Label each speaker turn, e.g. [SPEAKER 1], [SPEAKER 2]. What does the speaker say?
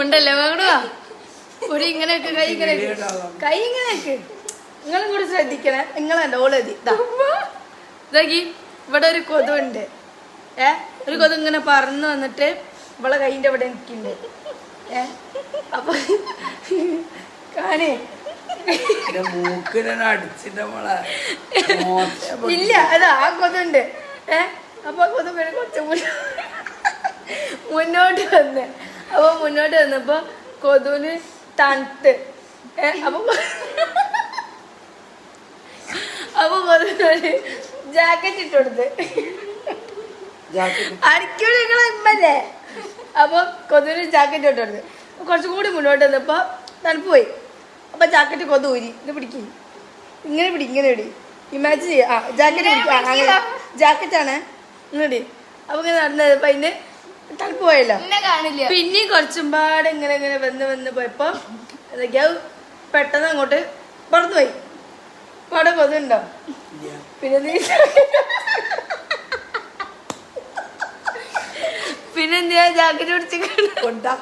[SPEAKER 1] മുണ്ടല്ലേ അങ്ങോട്ട് വാ. ഒരു ഇങ്ങനെയൊക്കെ കൈ ഇങ്ങനെ കൈ ഇങ്ങനെ നിങ്ങളും കൂടി ശ്രദ്ധിക്കണേ. നിങ്ങളല്ല ഓളതി ഇതാക്കി. ഇവിടെ ഒരു കൊതു ഉണ്ട് ഏ? ഒരു കൊതു ഇങ്ങനെ പറന്ന് വന്നിട്ട് ഇവളെ കൈന്റെ ഇവിടെ നിൽക്കുന്നുണ്ട്. ഏ? അപ്പൊ കാണേ. ഇല്ല അത് ആ കൊതുണ്ട്. ഏ? അപ്പൊ കൊതു പിന്നെ കുറച്ച് മുന്നോട്ട് വന്ന്. അപ്പൊ മുന്നോട്ട് വന്നപ്പോ കൊതുവിന് തണുത്ത്. അപ്പോൾ അപ്പൊ കൊ- അപ്പൊ കൊതുവിനൊരു ജാക്കറ്റ് ഇട്ട് കൊടുത്ത്.
[SPEAKER 2] ജാക്കറ്റ്
[SPEAKER 1] അടിക്കൂടി നിങ്ങളെ ഇമ്മല്ലേ അപ്പൊ കൊതുവിന് ജാക്കറ്റ് ഇട്ട് കൊടുത്ത്. അപ്പൊ കുറച്ചും കൂടി മുന്നോട്ട് വന്നപ്പോ തണുപ്പ് പോയി. അപ്പൊ ജാക്കറ്റ് കൊതു ഊരി ഇത് പിടിക്കും. ഇങ്ങനെ പിടി ഇങ്ങനെ പിടി. ഇമാജിൻ ചെയ്യ. ആ ജാക്കറ്റ് പിടിക്കും. അങ്ങനെ ജാക്കറ്റ് ആണ്. പിടി. അപ്പൊ ഇങ്ങനെ നടന്നത്. അപ്പൊ തണുപ്പ് പോയല്ലോ.
[SPEAKER 3] എന്നെ കുറച്ചും
[SPEAKER 1] പിന്നെയും കുറച്ചുമ്പാട് ഇങ്ങനെ ഇങ്ങനെ വന്ന് വന്ന് പോയപ്പോ എന്തൊക്കെയാ പെട്ടെന്ന് അങ്ങോട്ട് പറന്നു പോയി. പടം കൊതുണ്ടോ പിന്നെ നീ പിന്നെ എന്തിനാ ജാക്കറ്റ് പിടിച്ചിട്ടുണ്ട്
[SPEAKER 2] കൊണ്ടാ.